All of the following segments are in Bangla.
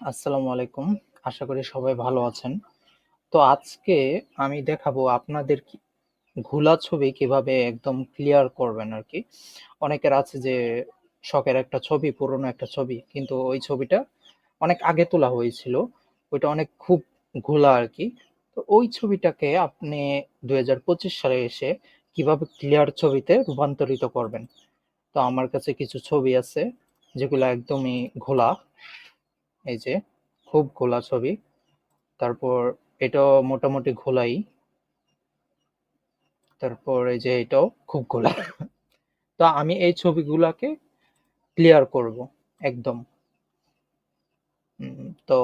আসসালামু আলাইকুম। আশা করি সবাই ভালো আছেন। তো আজকে আমি দেখাবো আপনাদের কি ঘোলা ছবি কীভাবে একদম ক্লিয়ার করবেন আরকি। অনেকের আছে যে শখের একটা ছবি, পুরনো একটা ছবি। কিন্তু ওই ছবিটা অনেক আগে তোলা হয়েছিল। ওইটা অনেক খুব ঘোলা আরকি। তো ওই ছবিটাকে আপনি ২০২৫ সালে এসে কীভাবে ক্লিয়ার ছবিতে রূপান্তরিত করবেন। তো আমার কাছে কিছু ছবি আছে যেগুলা একদমই ঘোলা। এই যে, খুব ঘোলা ছবি। তারপর এটাও মোটামুটি ঘোলাই। তারপর এই যে, এটাও খুব ঘোলা। তো আমি এই ছবিগুলাকে ক্লিয়ার করব, একদম। তো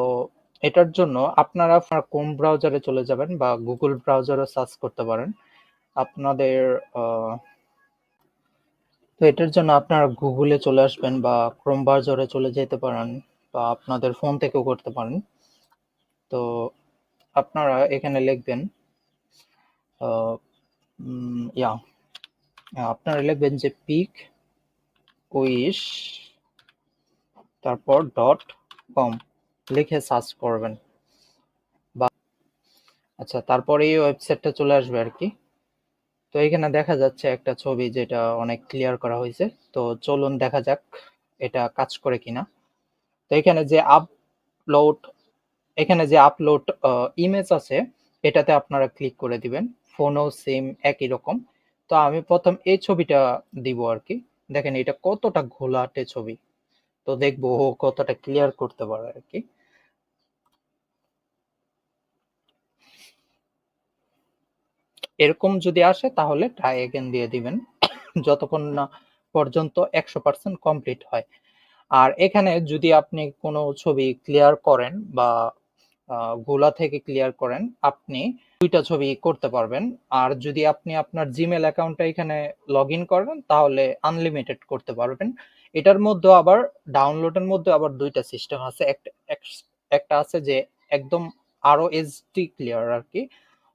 এটার জন্য আপনারা আপনার ক্রোম ব্রাউজারে চলে যাবেন বা গুগল ব্রাউজারে সার্চ করতে পারেন। আপনাদের তো এটার জন্য আপনারা গুগলে চলে আসবেন বা ক্রোম ব্রাউজারে চলে যেতে পারেন বা আপনাদের ফোন থেকেও করতে পারেন। তো আপনারা এখানে লিখবেন ইয়া আপনারা লিখবেন যে পিক উইশ তারপর ডট কম লিখে সার্চ করবেন। বা আচ্ছা তারপরে এই ওয়েবসাইটটা চলে আসবে আর কি তো এখানে দেখা যাচ্ছে একটা ছবি যেটা অনেক ক্লিয়ার করা হয়েছে। তো চলুন দেখা যাক এটা কাজ করে কিনা। তো এখানে যে আপলোড এখানে যে আপলোড ইমেজ আছে, এটাতে আপনারা ক্লিক করে দিবেন। ফোনও সেম একই রকম। তো আমি প্রথম এই ছবিটা দিব আর কি দেখেন এটা কতটা ঘোলাটে ছবি। তো দেখব ও কতটা ক্লিয়ার করতে পারে আর কি এরকম যদি আসে তাহলে ট্রাই এগেন দিয়ে দিবেন। যতক্ষণ না পর্যন্ত ১০০% কমপ্লিট হয়। আর এখানে যদি আপনি কোনো ছবি ক্লিয়ার করেন বা গোলা থেকে ক্লিয়ার করেন, আপনি দুইটা ছবি করতে পারবেন। আর যদি আপনি আপনার জিমেল অ্যাকাউন্টটা এখানে লগইন করেন তাহলে আনলিমিটেড করতে পারবেন। এটার মধ্যেও আবার ডাউনলোডের মধ্যেও আবার দুইটা সিস্টেম আছে। একটা আছে যে একদম আরও এইচডি ক্লিয়ার আর কি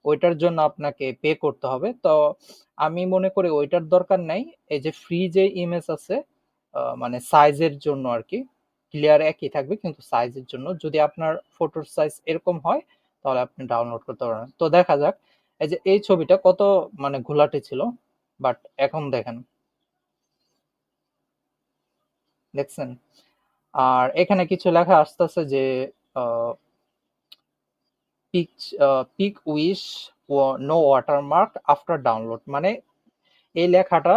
ওইটার জন্য আপনাকে পে করতে হবে। তো আমি মনে করি ওইটার দরকার নাই। এই যে ফ্রি যে ইমেজ আছে মানে সাইজের জন্য আর কি ক্লিয়ার একই থাকবে, কিন্তু সাইজের জন্য। যদি আপনার ফটোর সাইজ এরকম হয়, তাহলে আপনি ডাউনলোড করতে পারবেন। তো দেখা যাক, এই যে এই ছবিটা কত মানে ঘোলাটে ছিল। বাট এখন দেখেন। দেখছেন? আর এখানে কিছু লেখা আসতেছে যে pic PicWish no watermark after download মানে এই লেখাটা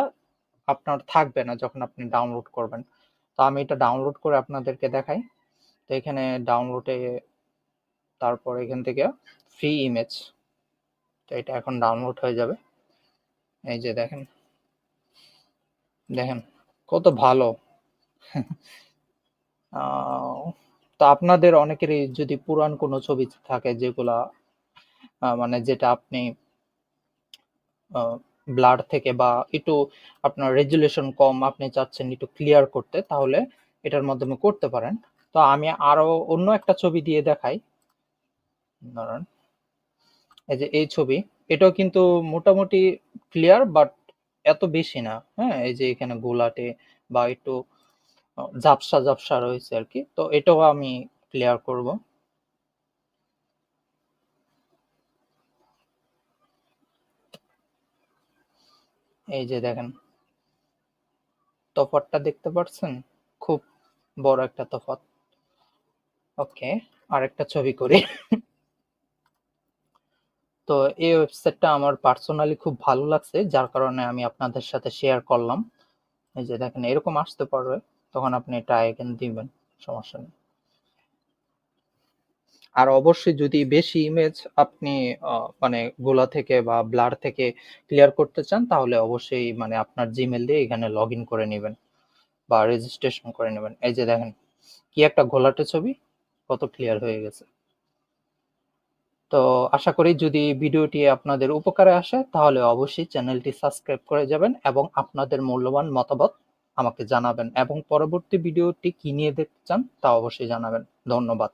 আপনার থাকবে না যখন আপনি ডাউনলোড করবেন। তো আমি এটা ডাউনলোড করে আপনাদেরকে দেখাই। তো এখানে ডাউনলোডে তারপর এখান থেকে ফ্রি ইমেজ। তো এটা এখন ডাউনলোড হয়ে যাবে। এই যে দেখেন। দেখেন কত ভালো। তো আপনাদের অনেকেরই যদি পুরান কোনো ছবি থাকে যেগুলা মানে যেটা আপনি ব্লার থেকে বা একটু আপনার রেজুলেশন কম আপনি চাচ্ছেন একটু ক্লিয়ার করতে তাহলে এটার মাধ্যমে করতে পারেন। তো আমি আরও অন্য একটা ছবি দিয়ে দেখাই। দাঁড়ান। এই যে এই ছবি। এটাও কিন্তু মোটামুটি ক্লিয়ার বাট এত বেশি না। হ্যাঁ? এই যে এখানে গোলাটে বা একটু ঝাপসা, ঝাপসা রয়েছে আর কি তো এটাও আমি ক্লিয়ার করব। এই যে দেখেন। তফাৎটা দেখতে পারছেন? খুব বড় একটা তফাৎ। ওকে, আরেকটা ছবি করি। তো এই ওয়েবসাইটটা আমার পার্সোনালি খুব ভালো লাগছে। যার কারণে আমি আপনাদের সাথে শেয়ার করলাম। এই যে দেখেন এরকম আসতে পারবে তখন আপনি ট্রাই এগেইন দিবেন। সমস্যা নেই। আর অবশ্যই যদি বেশি ইমেজ আপনি মানে গোলা থেকে বা ব্লার থেকে ক্লিয়ার করতে চান, তাহলে অবশ্যই মানে আপনার জিমেল দিয়ে এখানে লগইন করে নেবেন বা রেজিস্ট্রেশন করে নেবেন এই যে দেখেন, কি একটা ঘোলাটে ছবি, কত ক্লিয়ার হয়ে গেছে। তো আশা করি যদি ভিডিওটি আপনাদের উপকারে আসে, তাহলে অবশ্যই চ্যানেলটি সাবস্ক্রাইব করে যাবেন এবং আপনাদের মূল্যবান মতামত আমাকে জানাবেন এবং পরবর্তী ভিডিওটি কি নিয়ে দেখতে চান, তা অবশ্যই জানাবেন। ধন্যবাদ।